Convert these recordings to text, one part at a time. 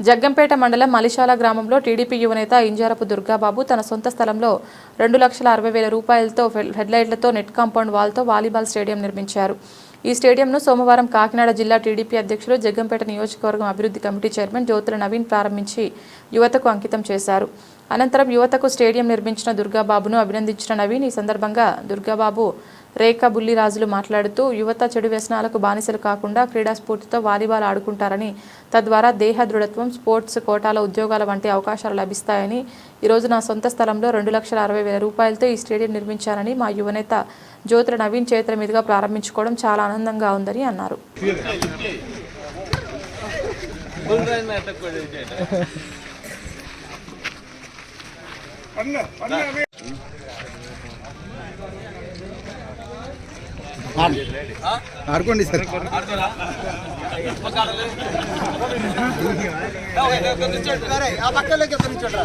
జగ్గంపేట మండలం మలిశాల గ్రామంలో టీడీపీ యువనేత ఇంజారపు దుర్గాబాబు తన సొంత స్థలంలో రెండు లక్షల అరవై వేల రూపాయలతో హెడ్లైట్లతో నెట్ కాంపౌండ్ వాల్తో వాలీబాల్ స్టేడియం నిర్మించారు. ఈ స్టేడియంను సోమవారం కాకినాడ జిల్లా టీడీపీ అధ్యక్షులు జగ్గంపేట నియోజకవర్గం అభివృద్ధి కమిటీ చైర్మన్ జ్యోతుల నవీన్ ప్రారంభించి యువతకు అంకితం చేశారు. అనంతరం యువతకు స్టేడియం నిర్మించిన దుర్గాబాబును అభినందించిన నవీన్ ఈ సందర్భంగా దుర్గాబాబు రేఖ బుల్లిరాజులు మాట్లాడుతూ యువత చెడు వ్యసనాలకు బానిసలు కాకుండా క్రీడా స్ఫూర్తితో వాలీబాల్ ఆడుకుంటారని తద్వారా దేహ దృఢత్వం స్పోర్ట్స్ కోటాలో ఉద్యోగాల వంటి అవకాశాలు లభిస్తాయని ఈరోజు నా సొంత స్థలంలో రెండు లక్షల అరవై వేల రూపాయలతో ఈ స్టేడియం నిర్మించానని మా యువనేత జ్యోతుల నవీన్ చేతుల మీదుగా ప్రారంభించుకోవడం చాలా ఆనందంగా ఉందని అన్నారు. ఆడుకోండి సార్ ఆ పక్కలోకి ఎక్కడి నుంచి చూడరా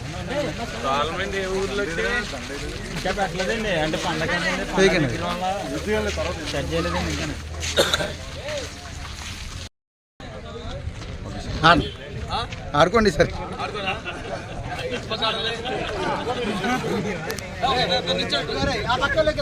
అది అందరిగా నమస్తే అండి బాగున్నారా ఆడుకోండి సార్. ఆ పక్కలోకి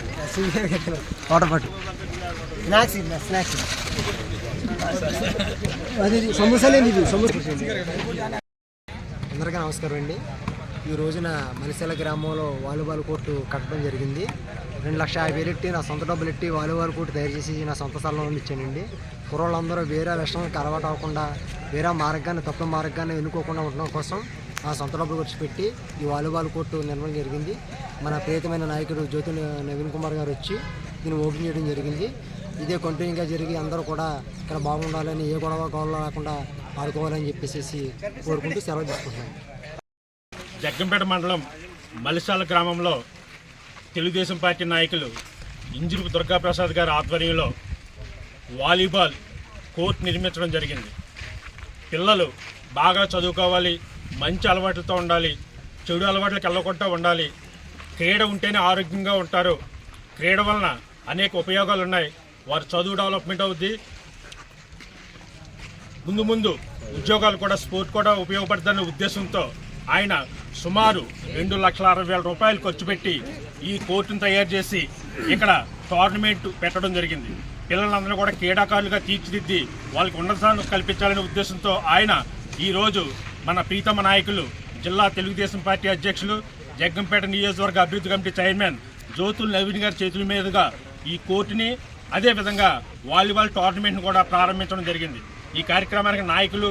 వాటర్ బాటిల్ స్నాక్స్ స్నాక్స్. అది సమోసాలేండి ఇది సమోసా. అందరికీ నమస్కారం అండి. ఈ రోజున మలిసెల గ్రామంలో వాలీబాల్ కోర్టు కట్టడం జరిగింది. రెండు లక్షల యాభై వేలు ఎట్టి నా సొంత డబ్బులు ఎట్టి వాలీబాల్ కోర్టు తయారు చేసి నా సొంత స్థలంలో ఇచ్చానండి కుర్రోళ్ళందరూ వేరే విషయానికి అలవాటు అవ్వకుండా వేరే మార్గాన్ని తప్పు మార్గాన్ని ఎన్నుకోకుండా ఉండడం కోసం నా సొంత డబ్బులు ఖర్చు పెట్టి ఈ వాలీబాల్ కోర్టు నిర్మాణం జరిగింది. మన ప్రియతమైన నాయకుడు జ్యోతి నవీన్ కుమార్ గారు వచ్చి దీన్ని ఓపెన్ చేయడం జరిగింది. ఇదే కంటిన్యూగా జరిగి అందరూ కూడా ఇక్కడ బాగుండాలని ఏ గొడవ గొడవ రాకుండా ఆడుకోవాలని చెప్పేసి కోరుకుంటూ సెలవు తీసుకుంటున్నాను జగ్గంపేట మండలం మలిసాల గ్రామంలో తెలుగుదేశం పార్టీ నాయకులు ఇంజురు దుర్గాప్రసాద్ గారి ఆధ్వర్యంలో వాలీబాల్ కోర్ట్ నిర్మించడం జరిగింది. పిల్లలు బాగా చదువుకోవాలి మంచి అలవాట్లతో ఉండాలి చెడు అలవాట్లకు వెళ్ళకుండా ఉండాలి. క్రీడ ఉంటేనే ఆరోగ్యంగా ఉంటారు. క్రీడ వలన అనేక ఉపయోగాలు ఉన్నాయి వారి చదువు డెవలప్మెంట్ అవుద్ది. ముందు ముందు ఉద్యోగాలు కూడా స్పోర్ట్ కూడా ఉపయోగపడుతుందనే ఉద్దేశంతో ఆయన సుమారు రెండు లక్షల అరవై వేల రూపాయలు ఖర్చు పెట్టి ఈ కోర్టును తయారు చేసి ఇక్కడ టోర్నమెంట్ పెట్టడం జరిగింది. పిల్లలందరూ కూడా క్రీడాకారులుగా తీర్చిదిద్ది వాళ్ళకి ఉన్నతాన్ని కల్పించాలనే ఉద్దేశంతో ఆయన ఈరోజు మన ప్రీతమ నాయకులు జిల్లా తెలుగుదేశం పార్టీ అధ్యక్షులు జగ్గంపేట నియోజకవర్గ అభివృద్ధి కమిటీ చైర్మన్ జ్యోతుల్ నవీన్ గారి చేతుల మీదుగా ఈ కోర్టుని అదేవిధంగా వాలీబాల్ టోర్నమెంట్ను కూడా ప్రారంభించడం జరిగింది. ఈ కార్యక్రమానికి నాయకులు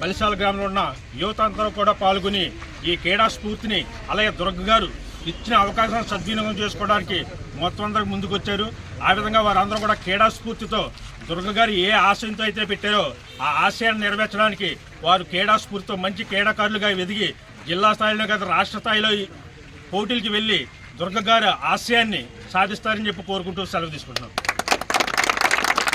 బలిశాల గ్రామంలో ఉన్న యువత అందరూ కూడా పాల్గొని ఈ క్రీడా స్ఫూర్తిని అలాగే దుర్గ గారు ఇచ్చిన అవకాశాన్ని సద్వినియోగం చేసుకోవడానికి మొత్తం అందరూ ముందుకొచ్చారు. ఆ విధంగా వారందరూ కూడా క్రీడాస్ఫూర్తితో దుర్గ గారు ఏ ఆశయంతో అయితే పెట్టారో ఆ ఆశయాన్ని నెరవేర్చడానికి వారు క్రీడాస్ఫూర్తితో మంచి క్రీడాకారులుగా ఎదిగి జిల్లా స్థాయిలో కదా రాష్ట్ర స్థాయిలో పోటీలకి వెళ్ళి దుర్గ గారి ఆశయాన్ని సాధిస్తారని చెప్పి కోరుకుంటూ సెలవు తీసుకుంటున్నాం.